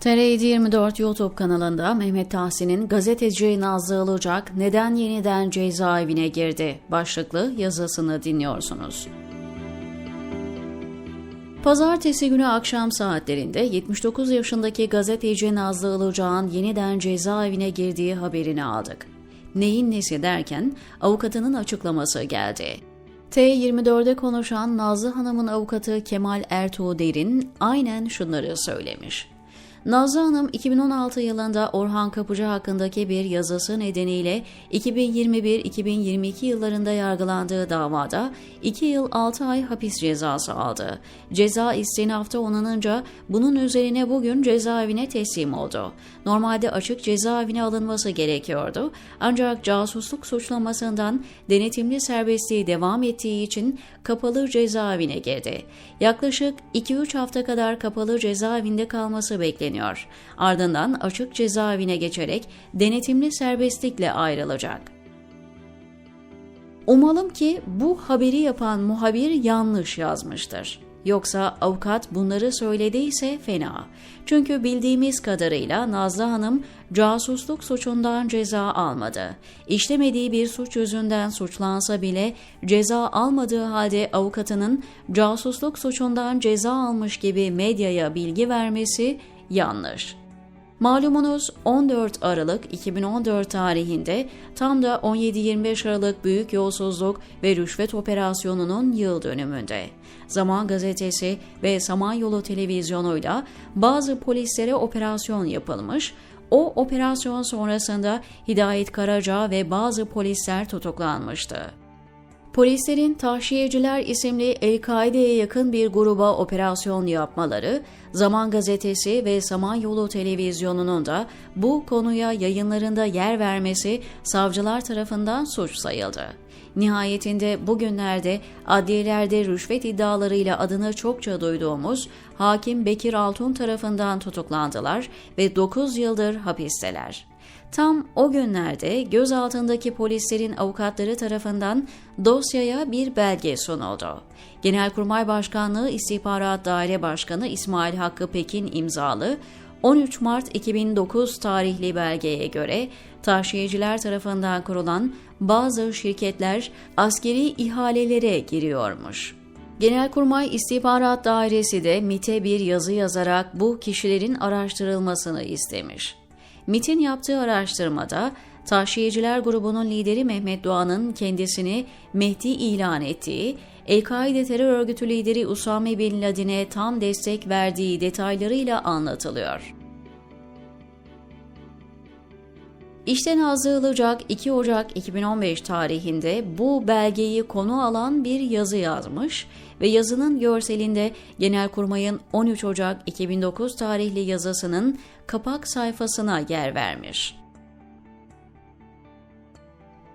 TR724 YouTube kanalında Mehmet Tahsin'in gazeteci Nazlı Ilıcak neden yeniden cezaevine girdi başlıklı yazısını dinliyorsunuz. Pazartesi günü akşam saatlerinde 79 yaşındaki gazeteci Nazlı Ilıcak'ın yeniden cezaevine girdiği haberini aldık. Neyin nesi derken avukatının açıklaması geldi. T24'de konuşan Nazlı Hanım'ın avukatı Kemal Ertuğ Derin aynen şunları söylemiş. Nazlı Hanım 2016 yılında Orhan Kapıcı hakkındaki bir yazısı nedeniyle 2021-2022 yıllarında yargılandığı davada 2 yıl 6 ay hapis cezası aldı. Ceza istinafta onanınca bunun üzerine bugün cezaevine teslim oldu. Normalde açık cezaevine alınması gerekiyordu. Ancak casusluk suçlamasından denetimli serbestliği devam ettiği için kapalı cezaevine girdi. Yaklaşık 2-3 hafta kadar kapalı cezaevinde kalması bekleniyor. Ardından açık cezaevine geçerek denetimli serbestlikle ayrılacak. Umalım ki bu haberi yapan muhabir yanlış yazmıştır. Yoksa avukat bunları söylediyse fena. Çünkü bildiğimiz kadarıyla Nazlı Hanım casusluk suçundan ceza almadı. İşlemediği bir suç yüzünden suçlansa bile ceza almadığı halde avukatının casusluk suçundan ceza almış gibi medyaya bilgi vermesi yanlış. Malumunuz 14 Aralık 2014 tarihinde tam da 17-25 Aralık Büyük Yolsuzluk ve Rüşvet Operasyonu'nun yıl dönümünde. Zaman Gazetesi ve Samanyolu Televizyonu'yla bazı polislere operasyon yapılmış, o operasyon sonrasında Hidayet Karaca ve bazı polisler tutuklanmıştı. Polislerin Tahşiyeciler isimli El-Kaide'ye yakın bir gruba operasyon yapmaları, Zaman Gazetesi ve Samanyolu Televizyonu'nun da bu konuya yayınlarında yer vermesi savcılar tarafından suç sayıldı. Nihayetinde bugünlerde adliyelerde rüşvet iddialarıyla adını çokça duyduğumuz hakim Bekir Altun tarafından tutuklandılar ve 9 yıldır hapisteler. Tam o günlerde gözaltındaki polislerin avukatları tarafından dosyaya bir belge sunuldu. Genelkurmay Başkanlığı İstihbarat Daire Başkanı İsmail Hakkı Pekin imzalı 13 Mart 2009 tarihli belgeye göre taşiyeciler tarafından kurulan bazı şirketler askeri ihalelere giriyormuş. Genelkurmay İstihbarat Dairesi de MIT'e bir yazı yazarak bu kişilerin araştırılmasını istemiş. MIT'in yaptığı araştırmada Taşiyeciler grubunun lideri Mehmet Doğan'ın kendisini Mehdi ilan ettiği, El-Kaide terör örgütü lideri Usame Bin Laden'e tam destek verdiği detaylarıyla anlatılıyor. İşte Nazlı Ilıcak 2 Ocak 2015 tarihinde bu belgeyi konu alan bir yazı yazmış ve yazının görselinde Genelkurmay'ın 13 Ocak 2009 tarihli yazısının kapak sayfasına yer vermiş.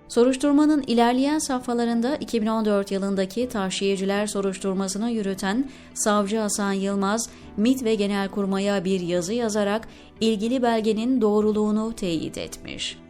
Soruşturmanın ilerleyen safhalarında 2014 yılındaki tahşiyeciler soruşturmasını yürüten Savcı Hasan Yılmaz, MİT ve Genelkurmay'a bir yazı yazarak ilgili belgenin doğruluğunu teyit etmiş.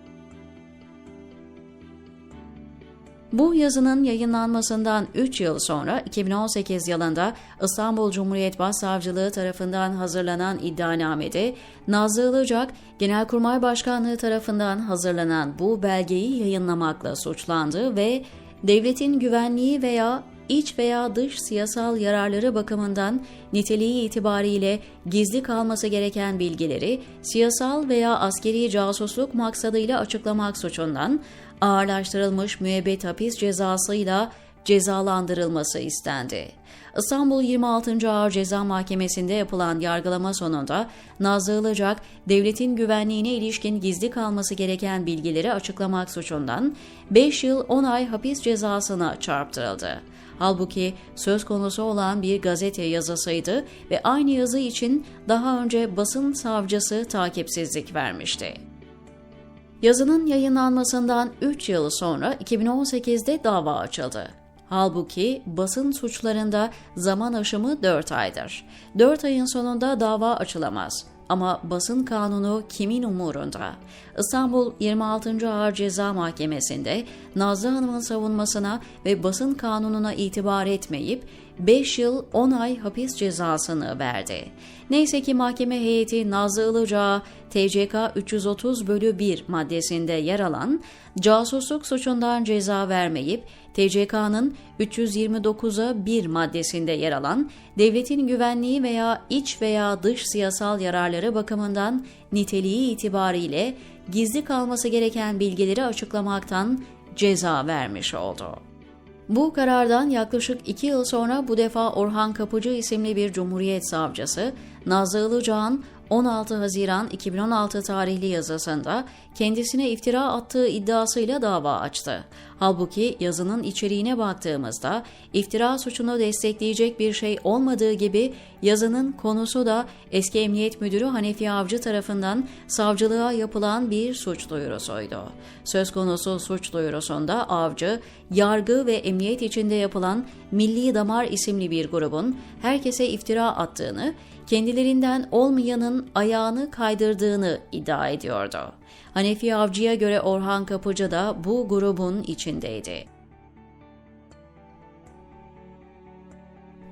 Bu yazının yayınlanmasından 3 yıl sonra 2018 yılında İstanbul Cumhuriyet Başsavcılığı tarafından hazırlanan iddianamede Nazlı Ilıcak, Genelkurmay Başkanlığı tarafından hazırlanan bu belgeyi yayınlamakla suçlandı ve devletin güvenliği veya iç veya dış siyasal yararları bakımından niteliği itibariyle gizli kalması gereken bilgileri siyasal veya askeri casusluk maksadıyla açıklamak suçundan ağırlaştırılmış müebbet hapis cezasıyla cezalandırılması istendi. İstanbul 26. Ağır Ceza Mahkemesi'nde yapılan yargılama sonunda Nazlı Ilıcak, devletin güvenliğine ilişkin gizli kalması gereken bilgileri açıklamak suçundan 5 yıl 10 ay hapis cezasına çarptırıldı. Halbuki söz konusu olan bir gazete yazısıydı ve aynı yazı için daha önce basın savcısı takipsizlik vermişti. Yazının yayınlanmasından 3 yıl sonra 2018'de dava açıldı. Halbuki basın suçlarında zaman aşımı 4 aydır. 4 ayın sonunda dava açılamaz. Ama basın kanunu kimin umurunda? İstanbul 26. Ağır Ceza Mahkemesi'nde Nazlı Hanım'ın savunmasına ve basın kanununa itibar etmeyip 5 yıl 10 ay hapis cezasını verdi. Neyse ki mahkeme heyeti Nazlı Ilıcak'a TCK 330 bölü 1 maddesinde yer alan casusluk suçundan ceza vermeyip TCK'nın 329'a 1 maddesinde yer alan devletin güvenliği veya iç veya dış siyasal yararları bakımından niteliği itibariyle gizli kalması gereken bilgileri açıklamaktan ceza vermiş oldu. Bu karardan yaklaşık iki yıl sonra bu defa Orhan Kapıcı isimli bir Cumhuriyet Savcısı, Nazlı Ilıcak'ın 16 Haziran 2016 tarihli yazısında kendisine iftira attığı iddiasıyla dava açtı. Halbuki yazının içeriğine baktığımızda iftira suçunu destekleyecek bir şey olmadığı gibi yazının konusu da eski Emniyet Müdürü Hanefi Avcı tarafından savcılığa yapılan bir suç duyurusuydu. Söz konusu suç duyurusunda avcı, yargı ve emniyet içinde yapılan Milli Damar isimli bir grubun herkese iftira attığını, kendilerinden olmayanın ayağını kaydırdığını iddia ediyordu. Hanefi Avcı'ya göre Orhan Kapıcı da bu grubun içindeydi.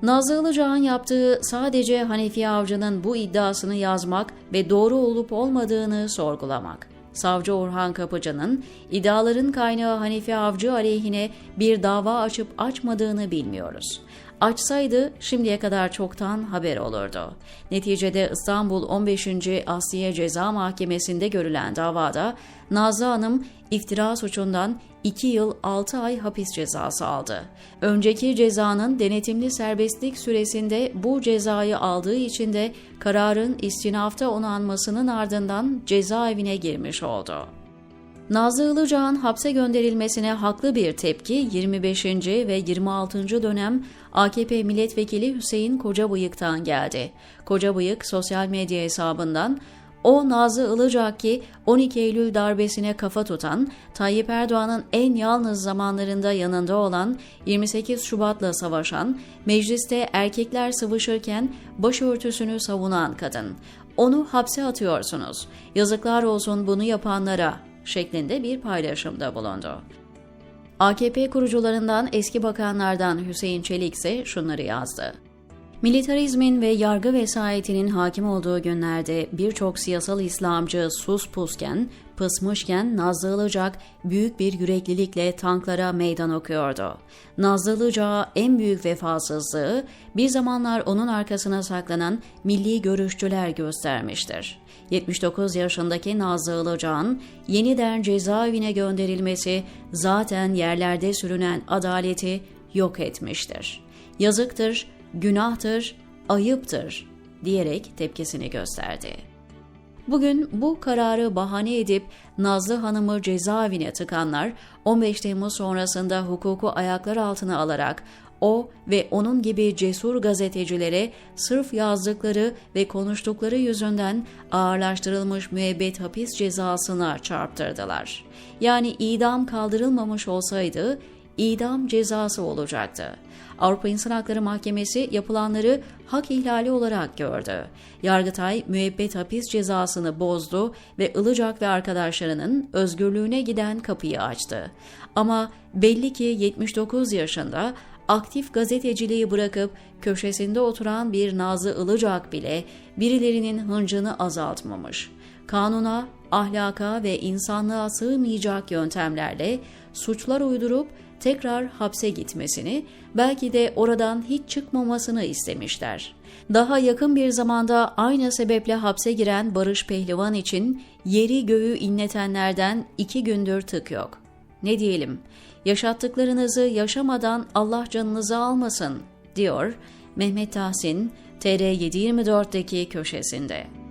Nazlı Ilıcak'ın yaptığı sadece Hanefi Avcı'nın bu iddiasını yazmak ve doğru olup olmadığını sorgulamak. Savcı Orhan Kapıcı'nın iddiaların kaynağı Hanefi Avcı aleyhine bir dava açıp açmadığını bilmiyoruz. Açsaydı şimdiye kadar çoktan haber olurdu. Neticede İstanbul 15. Asliye Ceza Mahkemesi'nde görülen davada Nazlı Hanım iftira suçundan 2 yıl 6 ay hapis cezası aldı. Önceki cezanın denetimli serbestlik süresinde bu cezayı aldığı için de kararın istinafta onanmasının ardından cezaevine girmiş oldu. Nazlı Ilıcak'ın hapse gönderilmesine haklı bir tepki 25. ve 26. dönem AKP milletvekili Hüseyin Kocabıyık'tan geldi. Kocabıyık sosyal medya hesabından o Nazlı Ilıcak ki 12 Eylül darbesine kafa tutan, Tayyip Erdoğan'ın en yalnız zamanlarında yanında olan, 28 Şubat'la savaşan, mecliste erkekler sıvışırken başörtüsünü savunan kadın. Onu hapse atıyorsunuz. Yazıklar olsun bunu yapanlara şeklinde bir paylaşımda bulundu. AKP kurucularından eski bakanlardan Hüseyin Çelik ise şunları yazdı. Militarizmin ve yargı vesayetinin hakim olduğu günlerde birçok siyasal İslamcı sus pusken, pısmışken Nazlı Ilıcak büyük bir yüreklilikle tanklara meydan okuyordu. Nazlı Ilıcak'a en büyük vefasızlığı bir zamanlar onun arkasına saklanan milli görüşçüler göstermiştir. 79 yaşındaki Nazlı Ilıcak'ın yeniden cezaevine gönderilmesi zaten yerlerde sürünen adaleti yok etmiştir. Yazıktır, günahtır, ayıptır diyerek tepkisini gösterdi. Bugün bu kararı bahane edip Nazlı Hanım'ı cezaevine tıkanlar 15 Temmuz sonrasında hukuku ayaklar altına alarak o ve onun gibi cesur gazetecilere sırf yazdıkları ve konuştukları yüzünden ağırlaştırılmış müebbet hapis cezasına çarptırdılar. Yani idam kaldırılmamış olsaydı idam cezası olacaktı. Avrupa İnsan Hakları Mahkemesi yapılanları hak ihlali olarak gördü. Yargıtay müebbet hapis cezasını bozdu ve Ilıcak ve arkadaşlarının özgürlüğüne giden kapıyı açtı. Ama belli ki 79 yaşında aktif gazeteciliği bırakıp köşesinde oturan bir Nazlı Ilıcak bile birilerinin hıncını azaltmamış. Kanuna, ahlaka ve insanlığa sığmayacak yöntemlerle suçlar uydurup tekrar hapse gitmesini, belki de oradan hiç çıkmamasını istemişler. Daha yakın bir zamanda aynı sebeple hapse giren Barış Pehlivan için yeri göğü inletenlerden iki gündür tık yok. Ne diyelim, yaşattıklarınızı yaşamadan Allah canınızı almasın, diyor Mehmet Tahsin, TR724'deki köşesinde.